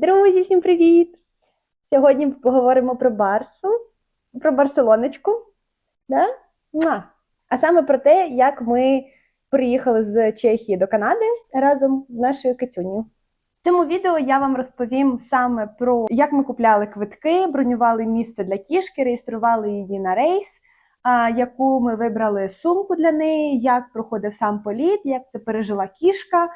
Друзі, всім привіт! Сьогодні поговоримо про Барсу, про Барселоночку. Да? А саме про те, як ми приїхали з Чехії до Канади разом з нашою Катюнею. В цьому відео я вам розповім саме про як ми купляли квитки, бронювали місце для кішки, реєстрували її на рейс, яку ми вибрали сумку для неї, як проходив сам політ, як це пережила кішка,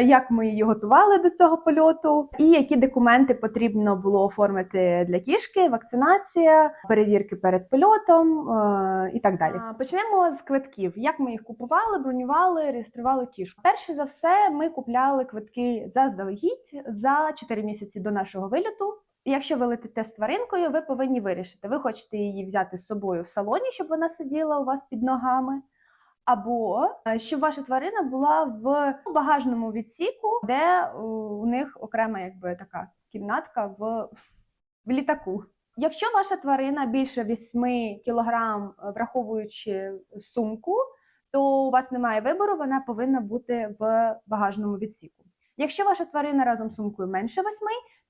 як ми її готували до цього польоту, і які документи потрібно було оформити для кішки, вакцинація, перевірки перед польотом е, і так далі. Почнемо з квитків. Як ми їх купували, бронювали, реєстрували кішку. Перше за все, ми купляли квитки заздалегідь за 4 місяці до нашого вильоту. Якщо ви летите з тваринкою, ви повинні вирішити, ви хочете її взяти з собою в салоні, щоб вона сиділа у вас під ногами. Або е, щоб ваша тварина була в багажному відсіку, де е, у них окрема якби така кімнатка в, в літаку. Якщо ваша тварина більше 8 кілограм, е, враховуючи сумку, то у вас немає вибору, вона повинна бути в багажному відсіку. Якщо ваша тварина разом з сумкою менше 8,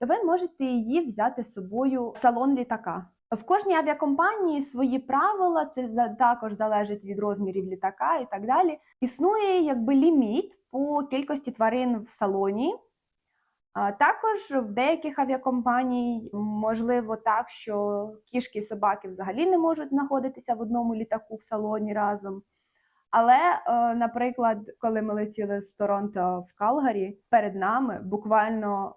то ви можете її взяти з собою в салон літака. В кожній авіакомпанії свої правила, це також залежить від розмірів літака і так далі. Існує якби ліміт по кількості тварин в салоні. Також в деяких авіакомпаній можливо так, що кішки і собаки взагалі не можуть знаходитися в одному літаку в салоні разом. Але, е, наприклад, коли ми летіли з Торонто в Калгарі, перед нами буквально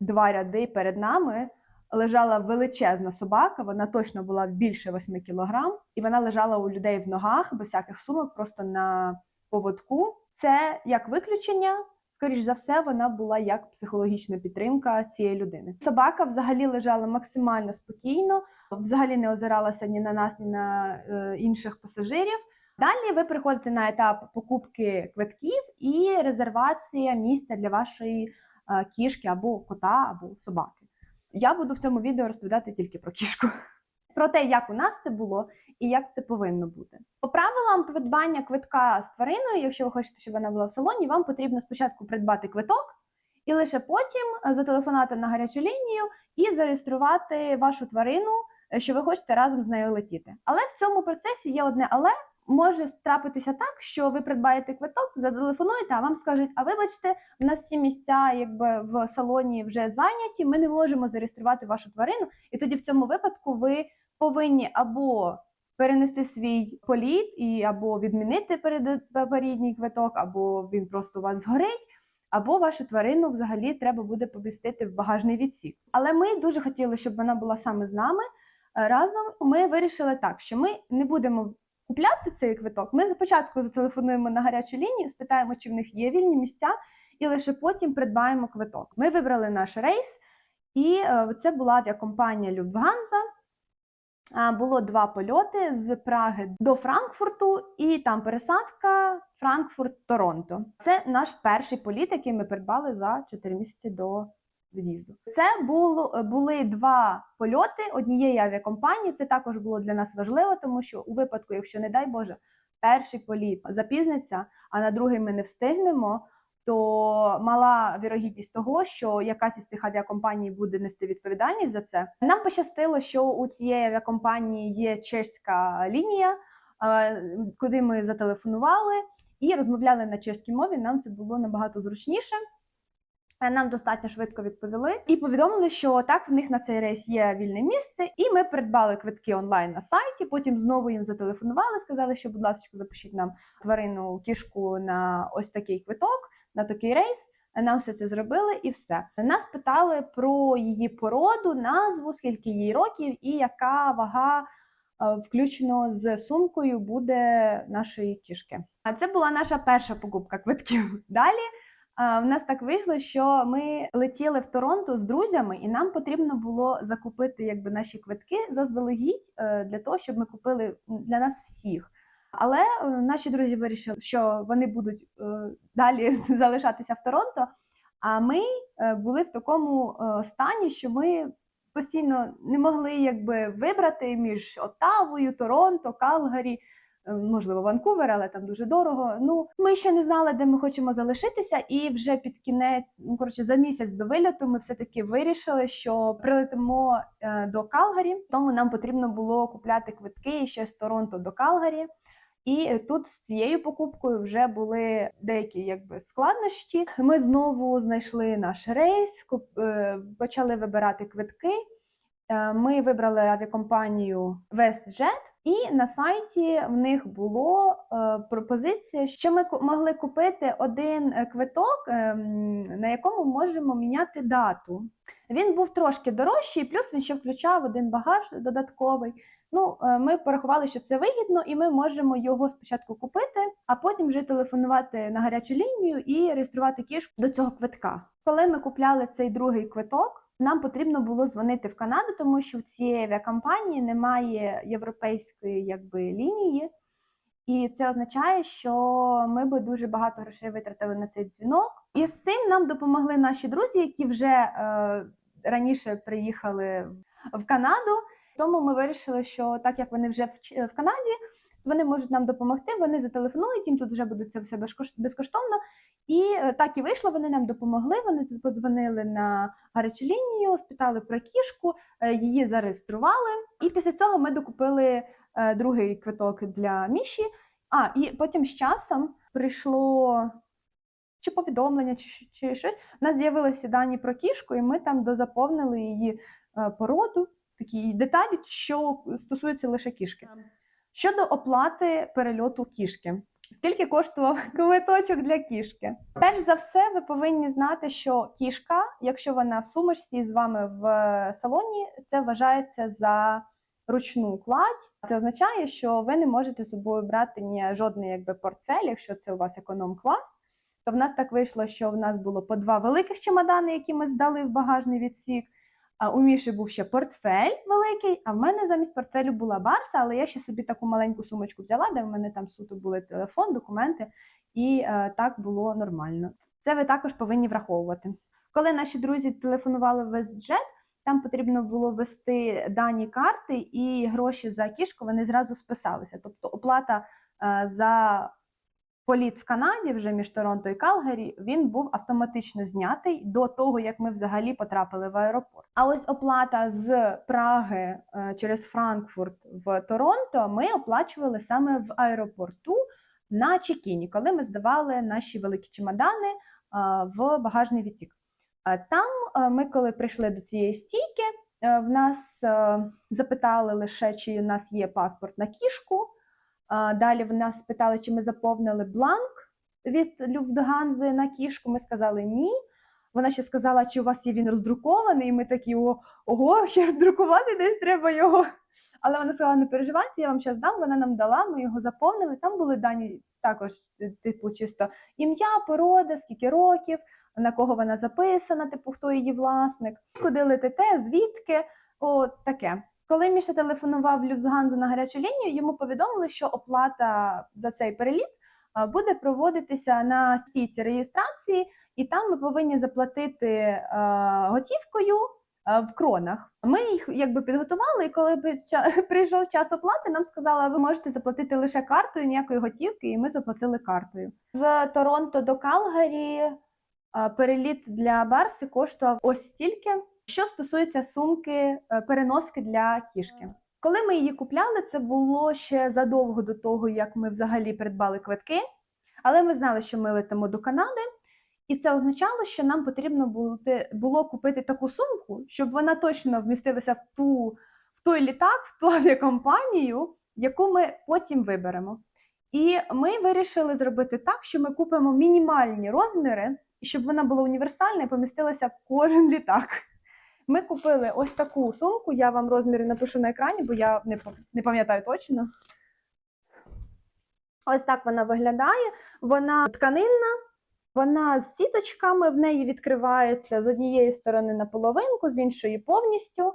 два ряди перед нами лежала величезна собака. Вона точно була більше 8 кілограм, і вона лежала у людей в ногах без всяких сумок, просто на поводку. Це як виключення. Скоріш за все, вона була як психологічна підтримка цієї людини. Собака взагалі лежала максимально спокійно, взагалі не озиралася ні на нас, ні на е, інших пасажирів. Далі ви приходите на етап покупки квитків і резервація місця для вашої е, кішки або кота, або собаки. Я буду в цьому відео розповідати тільки про кішку. Про те, як у нас це було і як це повинно бути. По правилам придбання квитка з твариною, якщо ви хочете, щоб вона була в салоні, вам потрібно спочатку придбати квиток і лише потім зателефонувати на гарячу лінію і зареєструвати вашу тварину, е, що ви хочете разом з нею летіти. Але в цьому процесі є одне але. Може трапитися так, що ви придбаєте квиток, зателефонуєте, а вам скажуть: а вибачте, в нас всі місця якби в салоні вже зайняті, ми не можемо зареєструвати вашу тварину. І тоді в цьому випадку ви повинні або перенести свій політ і або відмінити перед- попередній квиток, або він просто у вас згорить. Або вашу тварину взагалі треба буде помістити в багажний відсік. Але ми дуже хотіли, щоб вона була саме з нами. Разом ми вирішили так, що ми не будемо купляти цей квиток. Ми спочатку зателефонуємо на гарячу лінію, спитаємо, чи в них є вільні місця, і лише потім придбаємо квиток. Ми вибрали наш рейс, і е, це була авіакомпанія Люфтганза. Було два польоти з Праги до Франкфурту, і там пересадка Франкфурт-Торонто. Це наш перший політ, який ми придбали за 4 місяці до від'їзду. Це було були два польоти однієї авіакомпанії. Це також було для нас важливо, тому що у випадку, якщо не дай Боже, перший політ запізниться, а на другий ми не встигнемо. То мала вірогідність того, що якась із цих авіакомпаній буде нести відповідальність за це. Нам пощастило, що у цієї авіакомпанії є чеська лінія, е, куди ми зателефонували і розмовляли на чеській мові. Нам це було набагато зручніше. Е, Нам достатньо швидко відповіли і повідомили, що так в них на цей рейс є вільне місце, і ми придбали квитки онлайн на сайті. Потім знову їм зателефонували, сказали, що, будь ласка, запишіть нам тварину кішку на ось такий квиток, на такий рейс. Нам все це зробили і все. Нас питали про її породу, назву, скільки їй років і яка вага е, включно з сумкою буде нашої кішки. А це була наша перша покупка квитків. Далі в нас так вийшло, що ми летіли в Торонто з друзями, і нам потрібно було закупити якби наші квитки заздалегідь е, для того, щоб ми купили для нас всіх. Але е, наші друзі вирішили, що вони будуть е, далі залишатися в Торонто. А ми були в такому стані, що ми постійно не могли якби вибрати між Оттавою, Торонто, Калгарі. Можливо, Ванкувер, але там дуже дорого. Ну, ми ще не знали, де ми хочемо залишитися, і вже під кінець, ну коротше, за місяць до вильоту, ми все таки вирішили, що прилетимо е, до Калгарі. Тому нам потрібно було купляти квитки ще з Торонто до Калгарі. І е, тут з цією покупкою вже були деякі якби складнощі. Ми знову знайшли наш рейс, е, почали вибирати квитки. Ми вибрали авіакомпанію WestJet, і на сайті в них було е, пропозиція, що ми могли купити один е, квиток, ем, на якому можемо міняти дату. Він був трошки дорожчий, плюс він ще включав один багаж додатковий. Ну, е, ми порахували, що це вигідно, і ми можемо його спочатку купити, а потім вже телефонувати на гарячу лінію і реєструвати кішку до цього квитка. Коли ми купляли цей другий квиток, нам потрібно було дзвонити в Канаду, тому що в цієї авіакомпанії немає європейської якби лінії. І це означає, що ми би дуже багато грошей витратили на цей дзвінок. І з цим нам допомогли наші друзі, які вже е, раніше приїхали в Канаду. Тому ми вирішили, що так як вони вже в, Канаді, вони можуть нам допомогти. Вони зателефонують, їм тут вже буде це все безкош- безкоштовно. І е, так і вийшло. Вони нам допомогли. Вони подзвонили на гарячу лінію, спитали про кішку, е, її зареєстрували. І після цього ми докупили е, другий квиток для Міші. А, і потім з часом прийшло чи повідомлення, чи, чи щось. У нас з'явилися дані про кішку, і ми там дозаповнили її породу, такі деталі, що стосуються лише кішки. Щодо оплати перельоту кішки. Скільки коштував квиточок для кішки? Перш за все, ви повинні знати, що кішка, якщо вона в сумочці з вами в е, салоні, це вважається за ручну кладь. Це означає, що ви не можете з собою брати ні жодний якби портфель, якщо це у вас економ-клас. То в нас так вийшло, що в нас було по два великих чемодани, які ми здали в багажний відсік. А у Міші був ще портфель великий, а в мене замість портфелю була барса, але я ще собі таку маленьку сумочку взяла, де в мене там суто були телефон, документи, і е, так було нормально. Це ви також повинні враховувати. Коли наші друзі телефонували в WestJet, там потрібно було ввести дані карти і гроші за кішку вони зразу списалися. Тобто оплата е, за політ в Канаді вже між Торонто і Калгарі, він був автоматично знятий до того, як ми взагалі потрапили в аеропорт. А ось оплата з Праги е, через Франкфурт в Торонто ми оплачували саме в аеропорту на чекіні, коли ми здавали наші великі чемодани е, в багажний відсік. Е, Там ми, коли прийшли до цієї стійки, в нас запитали лише, чи у нас є паспорт на кішку. Далі в нас питали, чи ми заповнили бланк від Люфтганзи на кішку. Ми сказали ні. Вона ще сказала, чи у вас є він роздрукований, і ми такі ого, ще друкувати десь треба його. Але вона сказала, не переживайте, я вам зараз дам. Вона нам дала, ми його заповнили. Там були дані також, типу, чисто ім'я, порода, скільки років, на кого вона записана, типу, хто її власник, куди летите, звідки, от таке. Коли Міша телефонував Люфтганзу на гарячу лінію, йому повідомили, що оплата за цей переліт буде проводитися на стійці реєстрації, і там ми повинні заплатити готівкою в кронах. Ми їх якби підготували, і коли прийшов час оплати, нам сказали, ви можете заплатити лише картою, ніякої готівки, і ми заплатили картою. З Торонто до Калгарі переліт для Барси коштував ось стільки. Що стосується сумки е, переноски для кішки. Коли ми її купляли, це було ще задовго до того, як ми взагалі придбали квитки. Але ми знали, що ми летимо до Канади, і це означало, що нам потрібно було, було купити таку сумку, щоб вона точно вмістилася в ту в той літак, в ту авіакомпанію, яку ми потім виберемо. І ми вирішили зробити так, що ми купимо мінімальні розміри, і щоб вона була універсальна і помістилася в кожен літак. Ми купили ось таку сумку. Я вам розміри напишу на екрані, бо я не, пам'ятаю точно. Ось так вона виглядає. Вона тканинна, вона з сіточками, в неї відкривається з однієї сторони на половинку, з іншої повністю.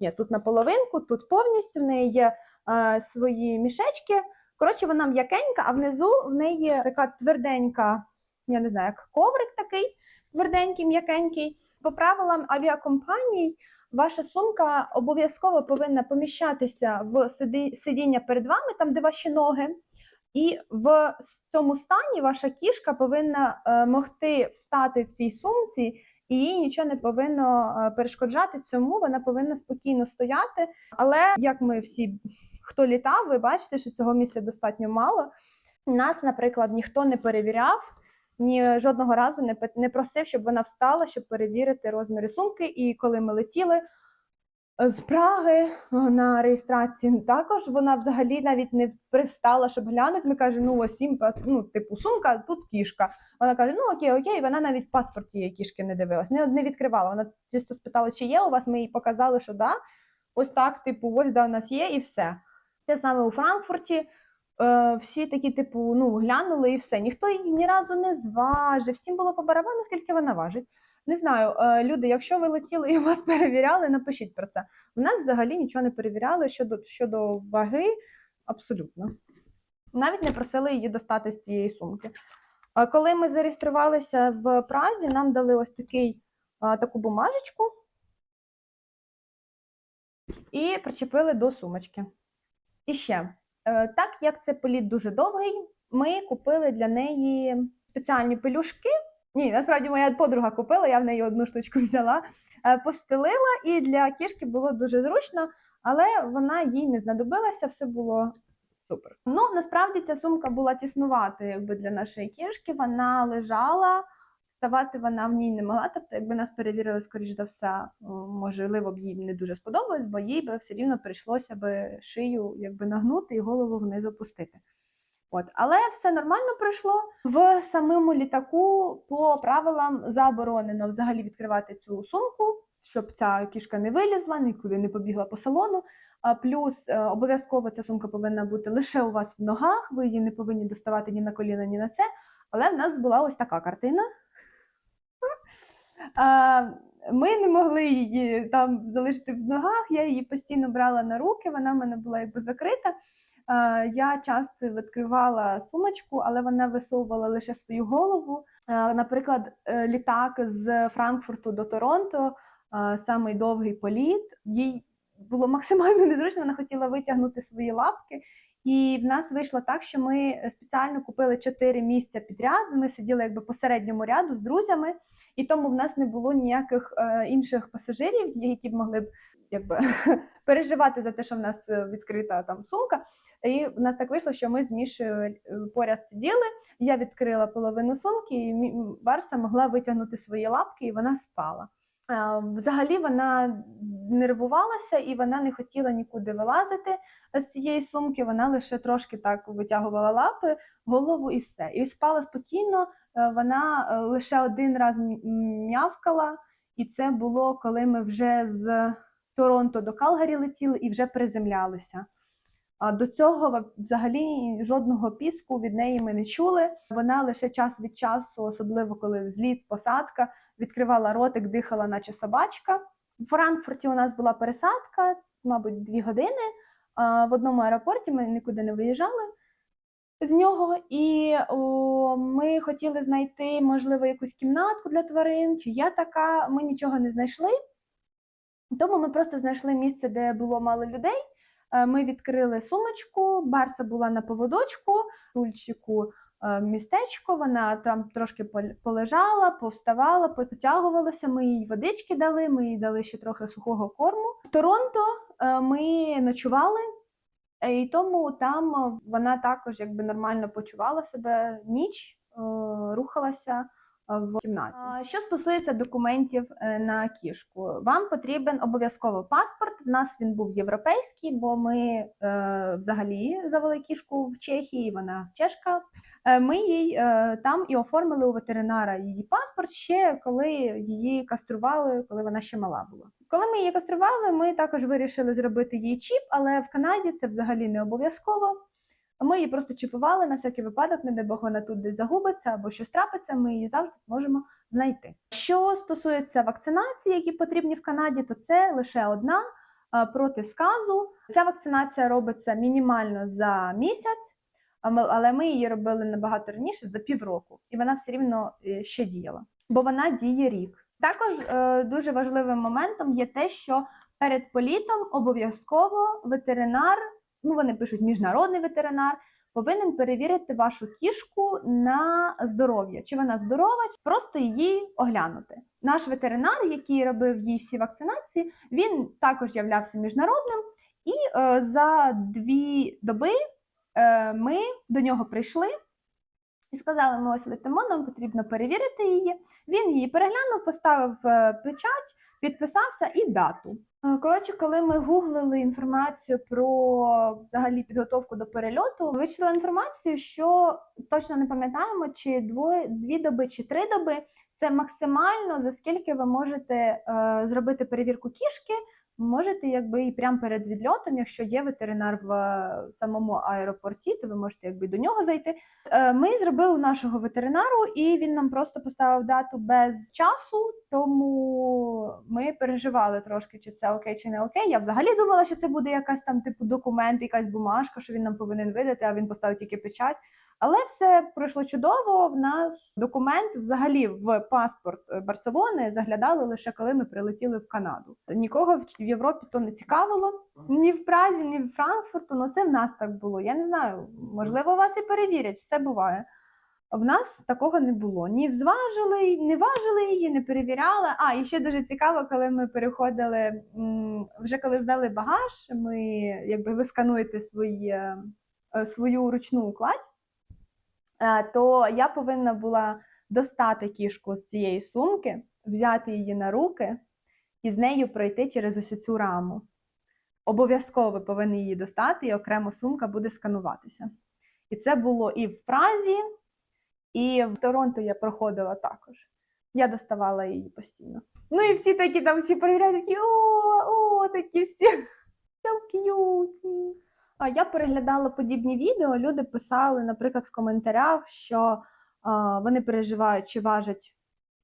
Ні, тут на половинку, тут повністю. В неї є е, свої мішечки. Коротше, вона м'якенька, а внизу в неї така тверденька, я не знаю, як коврик такий, тверденький, м'якенький. По правилам авіакомпаній ваша сумка обов'язково повинна поміщатися в сидіння перед вами, там де ваші ноги. І в цьому стані ваша кішка повинна е, могти встати в цій сумці, і їй нічого не повинно е, перешкоджати цьому. Вона повинна спокійно стояти. Але як ми всі, хто літав, ви бачите, що цього місця достатньо мало. Нас, наприклад, ніхто не перевіряв. Ні жодного разу не не просив, щоб вона встала, щоб перевірити розміри сумки. І коли ми летіли е, з Праги е, на реєстрації, також вона взагалі навіть не пристала, щоб глянути. Ми кажемо, ну ось їм ну, типу, сумка, тут кішка. Вона каже: ну окей, окей. Вона навіть в паспорт тієї кішки не дивилась, не, не відкривала. Вона чисто спитала, чи є у вас. Ми їй показали, що да. Ось так, типу, ось да, у нас є, і все. Те саме у Франкфурті. Е, всі такі, типу, ну, глянули і все. Ніхто її ні разу не зважив. Всім було по барабану, скільки вона важить. Не знаю, е, люди, якщо ви летіли і вас перевіряли, напишіть про це. У нас взагалі нічого не перевіряли щодо, щодо ваги, абсолютно. Навіть не просили її достати з цієї сумки. Коли ми зареєструвалися в Празі, нам дали ось такий, таку бумажечку і причепили до сумочки. І ще, е, так як це політ дуже довгий, ми купили для неї спеціальні пелюшки. Ні, насправді моя подруга купила, я в неї одну штучку взяла, е, постелила, і для кішки було дуже зручно, але вона їй не знадобилася, все було супер. Ну, насправді ця сумка була тіснувати якби, для нашої кішки, вона лежала, вставати вона в ній не могла. Тобто, якби нас перевірили, скоріш за все, можливо, б їй не дуже сподобалось, бо їй би все рівно прийшлося би шию якби, нагнути і голову вниз опустити. От, але все нормально пройшло. В самому літаку по правилам заборонено взагалі відкривати цю сумку, щоб ця кішка не вилізла, нікуди не побігла по салону. А плюс е, обов'язково ця сумка повинна бути лише у вас в ногах. Ви її не повинні доставати ні на коліна, ні на це. Але в нас була ось така картина. Ми не могли її там залишити в ногах. Я її постійно брала на руки, вона в мене була якби закрита. Я часто відкривала сумочку, але вона висовувала лише свою голову. Наприклад, е, літак з Франкфурту до Торонто, самий довгий політ. Їй було максимально незручно. Вона хотіла витягнути свої лапки. І в нас вийшло так, що ми спеціально купили чотири місця підряд. Ми сиділи якби по середньому ряду з друзями, і тому в нас не було ніяких е, інших пасажирів, які б могли б якби переживати за те, що в нас е, відкрита там сумка. І в нас так вийшло, що ми з Мішею е, поряд сиділи. Я відкрила половину сумки, і Барса могла витягнути свої лапки, і вона спала. Е, Взагалі вона нервувалася і вона не хотіла нікуди вилазити з цієї сумки. Вона лише трошки так витягувала лапи, голову і все. І спала спокійно. Е, Вона е, лише один раз м'явкала, і це було коли ми вже з Торонто до Калгарі летіли і вже приземлялися. А до цього взагалі жодного піску від неї ми не чули. Вона лише час від часу, особливо коли взліт, посадка, відкривала ротик, дихала, наче собачка. В Франкфурті у нас була пересадка, мабуть, дві години. В одному аеропорті ми нікуди не виїжджали з нього, і о, ми хотіли знайти, можливо, якусь кімнатку для тварин, чи є така. Ми нічого не знайшли. Тому ми просто знайшли місце, де було мало людей. Е, Ми відкрили сумочку, Барса була на поводочку, тульчику е, містечко. Вона там трошки пол- полежала, повставала, потягувалася. Ми їй водички дали, ми їй дали ще трохи сухого корму. В Торонто е, ми ночували, і тому там вона також якби нормально почувала себе ніч, рухалася в кімнаті. Що стосується документів е, на кішку, вам потрібен обов'язково паспорт. В нас він був європейський, бо ми е, взагалі завели кішку в Чехії, вона чешка. Е, Ми їй там і оформили у ветеринара її паспорт ще коли її кастрували, коли вона ще мала була. Коли ми її кастрували, ми також вирішили зробити їй чіп, але в Канаді це взагалі не обов'язково. Ми її просто чіпували на всякий випадок, не дай Бог вона тут десь загубиться або щось трапиться, ми її завжди зможемо знайти. Що стосується вакцинації, які потрібні в Канаді, то це лише одна проти сказу. Ця вакцинація робиться мінімально за місяць, але ми її робили набагато раніше за півроку, і вона все рівно е, ще діяла, бо вона діє рік. Також е, дуже важливим моментом є те, що перед політом обов'язково ветеринар, ну вони пишуть міжнародний ветеринар, повинен перевірити вашу кішку на здоров'я. Чи вона здорова, чи просто її оглянути. Наш ветеринар, який робив їй всі вакцинації, він також являвся міжнародним, і е, за дві доби е, ми до нього прийшли. І сказали, ми ось летимо, нам потрібно перевірити її. Він її переглянув, поставив е, печать, підписався і дату. Е, Коротше, коли ми гуглили інформацію про взагалі підготовку до перельоту, вичитали інформацію, що точно не пам'ятаємо, чи двоє, дві доби, чи три доби. Це максимально за скільки ви можете е, зробити перевірку кішки. Можете, якби і прямо перед відльотом, якщо є ветеринар в е, самому аеропорті, то ви можете якби до нього зайти. Е, Ми зробили нашого ветеринару, і він нам просто поставив дату без часу, тому ми переживали трошки, чи це окей, чи не окей. Я взагалі думала, що це буде якась там типу документ, якась бумажка, що він нам повинен видати, а він поставив тільки печать. Але все пройшло чудово. В нас документ взагалі в паспорт е, Барселони заглядали лише коли ми прилетіли в Канаду. Нікого в Європі то не цікавило. Ні в Празі, ні в Франкфурту. Ну це в нас так було. Я не знаю. Можливо, вас і перевірять, все буває. В нас такого не було. Ні зважили, не важили її, не перевіряли. А, і ще дуже цікаво, коли ми переходили, вже коли здали багаж, ми якби ви скануєте свої, е, свою ручну кладь, то я повинна була достати кішку з цієї сумки, взяти її на руки і з нею пройти через ось цю раму. Обов'язково ви повинні її достати, і окремо сумка буде скануватися. І це було і в Празі, і в Торонто я проходила також. Я доставала її постійно. Ну і всі такі там всі перевіряють, такі о, о, такі всі. So cute. Я переглядала подібні відео. Люди писали, наприклад, в коментарях, що вони переживають, чи важить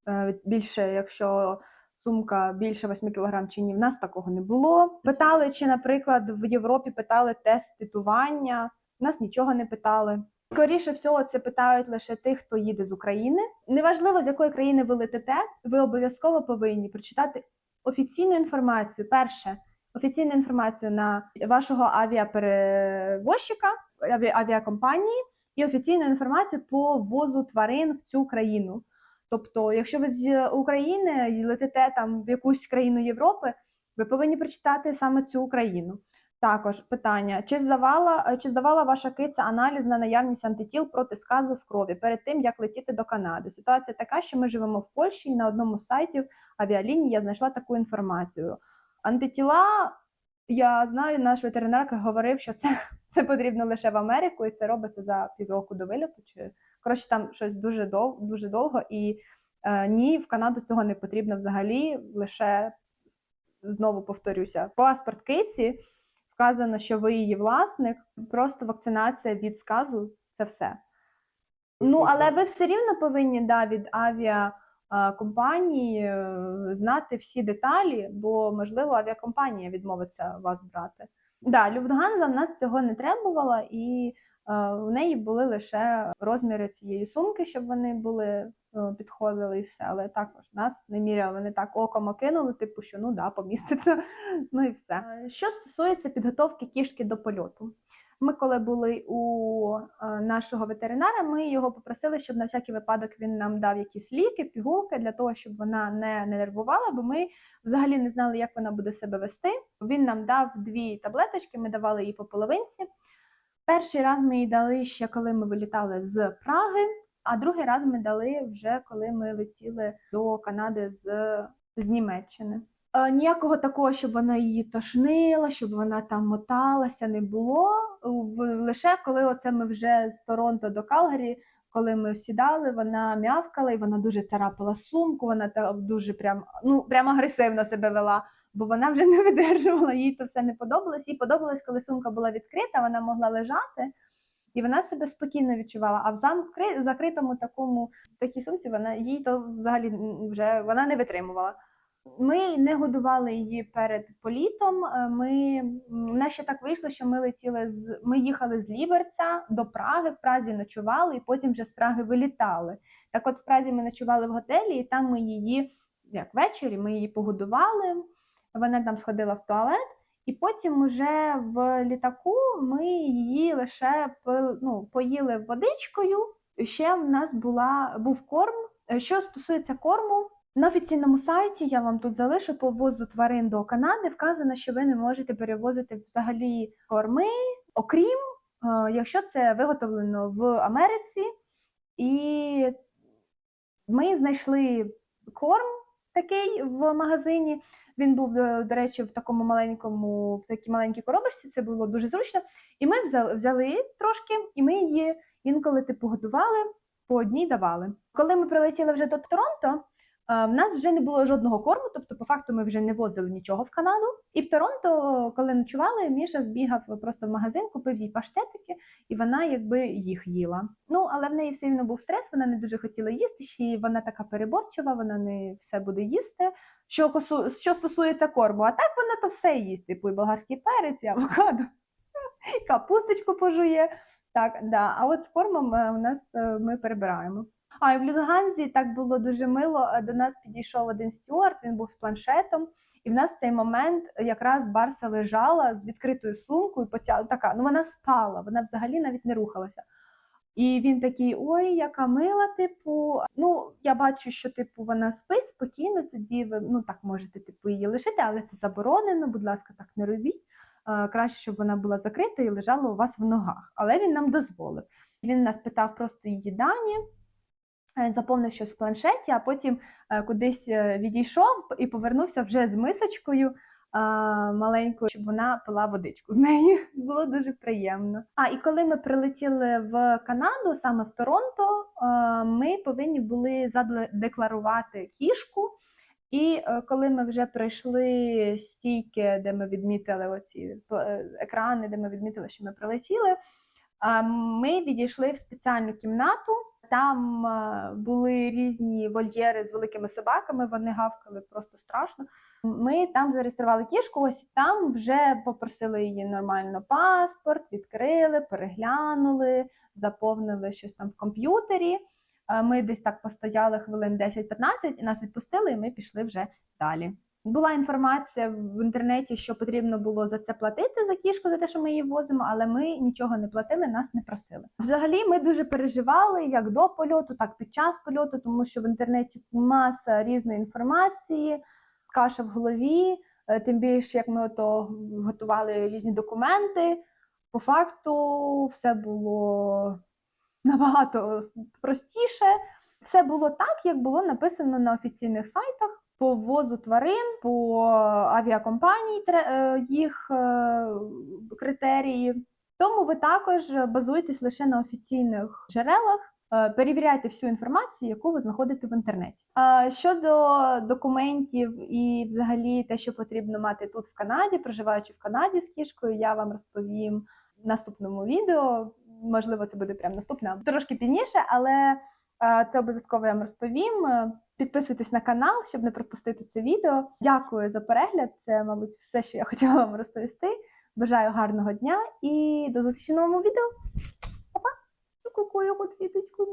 е, більше, якщо сумка більше 8 кг чи ні. В нас такого не було. Питали, чи, наприклад, в Європі питали тест титування. В нас нічого не питали. Скоріше всього, це питають лише тих, хто їде з України. Неважливо, з якої країни ви летите, ви обов'язково повинні прочитати офіційну інформацію. Перше, офіційну інформацію на вашого авіаперевозчика, авіакомпанії, і офіційну інформацію по ввозу тварин в цю країну. Тобто, якщо ви з України летите там в якусь країну Європи, ви повинні прочитати саме цю країну. Також питання: чи здавала, чи здавала ваша киця аналіз на наявність антитіл проти сказу в крові перед тим, як летіти до Канади? Ситуація така, що ми живемо в Польщі, і на одному з сайтів авіалінії я знайшла таку інформацію. Антитіла, я знаю, наш ветеринарка говорив, що це, це потрібно лише в Америку, і це робиться за півроку до вильоту. Чи коротше, там щось дуже дов, дуже довго. І е, ні, в Канаду цього не потрібно взагалі. Лише знову повторюся, паспорт киці вказано, що ви її власник, просто вакцинація від сказу це все. Ну, але ви все рівно повинні да, від авіакомпанії е, знати всі деталі, бо, можливо, авіакомпанія відмовиться вас брати. Да, Люфтганза в нас цього не требувала, і е, у неї були лише розміри цієї сумки, щоб вони були е, підходили і все. Але також нас не міряли. Вони так оком окинули, типу, що ну да, поміститься. Ну і все. Е, Що стосується підготовки кішки до польоту. Ми, коли були у е, нашого ветеринара, ми його попросили, щоб на всякий випадок він нам дав якісь ліки, пігулки для того, щоб вона не, не нервувала, бо ми взагалі не знали, як вона буде себе вести. Він нам дав дві таблеточки, ми давали їй по половинці. Перший раз ми їй дали ще коли ми вилітали з Праги, а другий раз ми дали вже коли ми летіли до Канади з, з Німеччини. Е, Ніякого такого, щоб вона її тошнила, щоб вона там моталася, не було. Лише коли оце ми вже з Торонто до Калгарі, коли ми сідали, вона м'явкала і вона дуже царапала сумку, вона дуже прям, ну, прям агресивно себе вела, бо вона вже не видержувала, їй то все не подобалось. Їй подобалось, коли сумка була відкрита, вона могла лежати. І вона себе спокійно відчувала. А в замкри- закритому такому такій сумці вона їй то взагалі вже вона не витримувала. Ми не годували її перед політом. Е, Ми нас ще так вийшло, що ми летіли з ми їхали з Ліберця до Праги, в Празі ночували, і потім вже з Праги вилітали. Так, от в Празі ми ночували в готелі, і там ми її як ввечері, ми її погодували, вона там сходила в туалет, і потім уже в літаку ми її лише ну, поїли водичкою. Ще в нас була, був корм. Е, Що стосується корму, на офіційному сайті я вам тут залишу по ввозу тварин до Канади. Вказано, що ви не можете перевозити взагалі корми, окрім е, якщо це виготовлено в Америці. І ми знайшли корм такий в магазині. Він був, е, до речі, в такому маленькому, в такій маленькій коробочці. Це було дуже зручно. І ми взяли, трошки, і ми її інколи типу годували, по одній давали. Коли ми прилетіли вже до Торонто, в нас вже не було жодного корму, тобто, по факту, ми вже не возили нічого в Канаду. І в Торонто, коли ночували, Міша збігав просто в магазин, купив їй паштетики, і вона якби їх їла. Ну, але в неї все рівно був стрес, вона не дуже хотіла їсти, ще вона така переборчива, вона не все буде їсти. Що, що стосується корму, а так вона то все їсть, типу і болгарський перець, і авокадо, капусточку пожує. Так, да. А от з кормом е, у нас е, ми перебираємо. А і в Люнганзі так було дуже мило. е, До нас підійшов один стюард, він був з планшетом, і в нас в цей момент якраз Барса лежала з відкритою сумкою, потя... така, ну вона спала, вона взагалі навіть не рухалася. І він такий: ой, яка мила, типу. Ну, я бачу, що типу вона спить спокійно, тоді ви ну так можете типу її лишити, але це заборонено. Будь ласка, так не робіть. Е, Краще, щоб вона була закрита і лежала у вас в ногах. Але він нам дозволив. Він нас питав просто її дані, заповнив щось в планшеті, а потім е, кудись е, відійшов і повернувся вже з мисочкою маленькою, щоб вона пила водичку з неї. Було дуже приємно. А і коли ми прилетіли в Канаду, саме в Торонто, ми повинні були задекларувати кішку. І е, коли ми вже пройшли стійки, де ми відмітили оці е, екрани, де ми відмітили, що ми прилетіли, ми відійшли в спеціальну кімнату. Там е, були різні вольєри з великими собаками, вони гавкали просто страшно. Ми там зареєстрували кішку, ось там вже попросили її нормально паспорт, відкрили, переглянули, заповнили щось там в комп'ютері. Е, Ми десь так постояли хвилин 10-15 і нас відпустили, і ми пішли вже далі. Була інформація в інтернеті, що потрібно було за це платити за кішку, за те, що ми її возимо, але ми нічого не платили, нас не просили. Взагалі, ми дуже переживали як до польоту, так під час польоту, тому що в інтернеті маса різної інформації, каша в голові. е, Тим більше, як ми ото готували різні документи. По факту, все було набагато простіше. Все було так, як було написано на офіційних сайтах по ввозу тварин, по авіакомпанії е, їх е, критерії. Тому ви також базуєтесь лише на офіційних джерелах. е, Перевіряйте всю інформацію, яку ви знаходите в інтернеті. А щодо документів і взагалі те, що потрібно мати тут в Канаді, проживаючи в Канаді з кішкою, я вам розповім в наступному відео. Можливо, це буде прям наступне трошки пізніше, але це обов'язково я вам розповім. Е, Підписуйтесь на канал, щоб не пропустити це відео. Дякую за перегляд. Це, мабуть, все, що я хотіла вам розповісти. Бажаю гарного дня і до зустрічі в новому відео. Па-па! Ку-ку, я кот Віточку.